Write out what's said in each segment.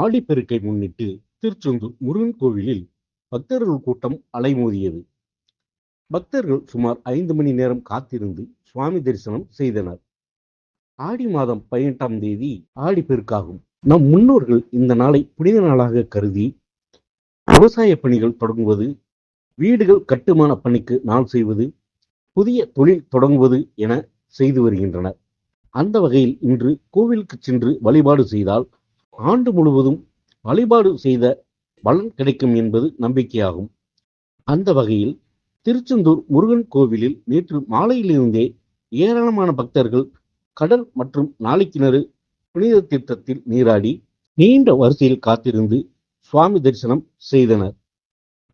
ஆடிப்பெருக்கை முன்னிட்டு திருச்செந்தூர் முருகன் கோவிலில் பக்தர்கள் கூட்டம் அலைமோதியது. பக்தர்கள் சுமார் ஐந்து மணி நேரம் காத்திருந்து சுவாமி தரிசனம் செய்தனர். ஆடி மாதம் பதினெட்டாம் தேதி ஆடிப்பெருக்காகும். நம் முன்னோர்கள் இந்த நாளை புனித நாளாக கருதி விவசாய பணிகள் தொடங்குவது வீடுகள் கட்டுமான பணிக்கு நாள் செய்வது புதிய தொழில் தொடங்குவது என செய்து வருகின்றனர். அந்த வகையில் இன்று கோவிலுக்கு சென்று வழிபாடு செய்தால் ஆண்டு முழுவதும் வழிபாடு செய்த பலன் கிடைக்கும் என்பது நம்பிக்கையாகும். அந்த வகையில் திருச்செந்தூர் முருகன் கோவிலில் நேற்று மாலையிலிருந்தே ஏராளமான பக்தர்கள் கடல் மற்றும் நாளைக்கிணறு புனித தீர்த்தத்தில் நீராடி நீண்ட வரிசையில் காத்திருந்து சுவாமி தரிசனம் செய்தனர்.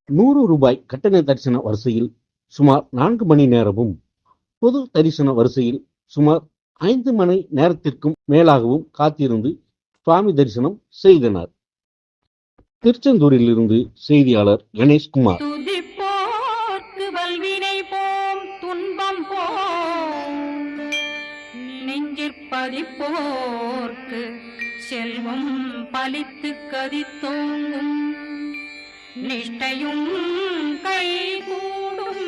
நூறு ரூபாய் கட்டண தரிசன வரிசையில் சுமார் நான்கு மணி நேரமும் பொது தரிசன வரிசையில் சுமார் ஐந்து மணி நேரத்திற்கும் மேலாகவும் காத்திருந்து சுவாமி தரிசனம் செய்தனர். திருச்செந்தூரிலிருந்து செய்தியாளர் கணேஷ்குமார். பதிப்போர்க்கு செல்வம் பலித்து கதித்தோங்கும். நிஷ்டையும் கை கூடும்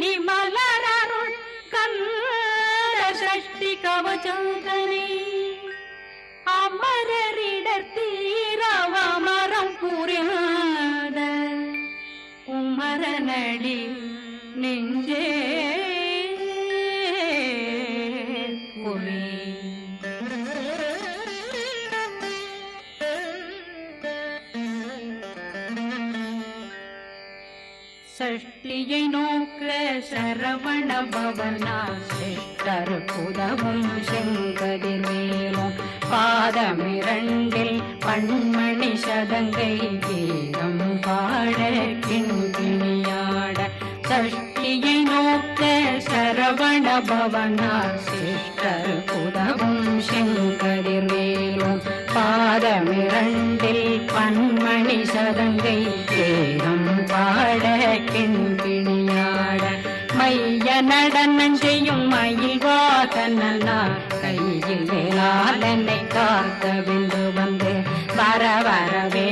நிமலரருள் கண்ட சஷ்டி கவச்சந்தனை குமரனடி நெஞ்சே சஷ்டியை நோக்க சரவண பவனா சிஷ்டர் புதவும் செங்கதிர் மேலும். பாதமிரண்டில் பண்மணி சதங்கை கீதம் பாட கிண்கிணியாட சரவண பவனார் சிஷ்டர் புதவும் செங்கதிர் வேலும் பாதமிரண்டில் பன்மணி சதங்கை தேகம் பாட கிண்கிணியாட மைய நடனம் செய்யும் மயில் வாகனார் கையில் வேளாளனை காத்த வில்லு வந்து வர வரவே